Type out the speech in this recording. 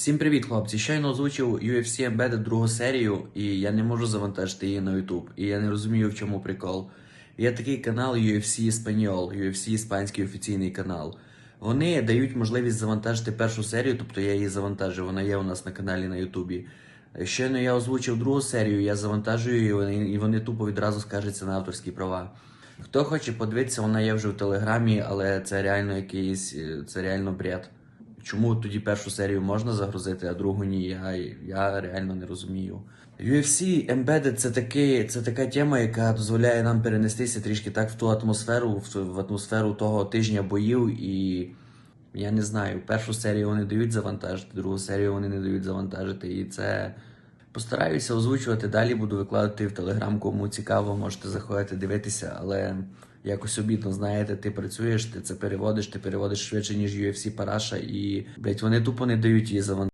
Всім привіт, хлопці! Щойно озвучив UFC Embedded другу серію, і я не можу завантажити її на YouTube. І я не розумію, в чому прикол. Є такий канал UFC Espanol, UFC іспанський офіційний канал. Вони дають можливість завантажити першу серію, тобто я її завантажив, вона є у нас на каналі на Ютубі. Щойно я озвучив другу серію, я завантажую її, і вони, і вони тупо відразу скаржаться на авторські права. Хто хоче подивитися, вона є вже в телеграмі, але це реально якийсь, е, це реально бред. Чому тоді першу серію можна загрузити, а другу ні? Я, я реально не розумію. UFC Embedded це, такий, це така тема, яка дозволяє нам перенестися трішки так в ту атмосферу, в, в атмосферу того тижня боїв. І я не знаю, першу серію вони дають завантажити, другу серію вони не дають завантажити. І це постараюся озвучувати далі, буду викладати в телеграм, кому цікаво, можете заходити дивитися, але якось обідно, знаєте, ти працюєш, ти це переводиш, ти переводиш швидше, ніж UFC Параша, і блять, вони тупо не дають її завантажити.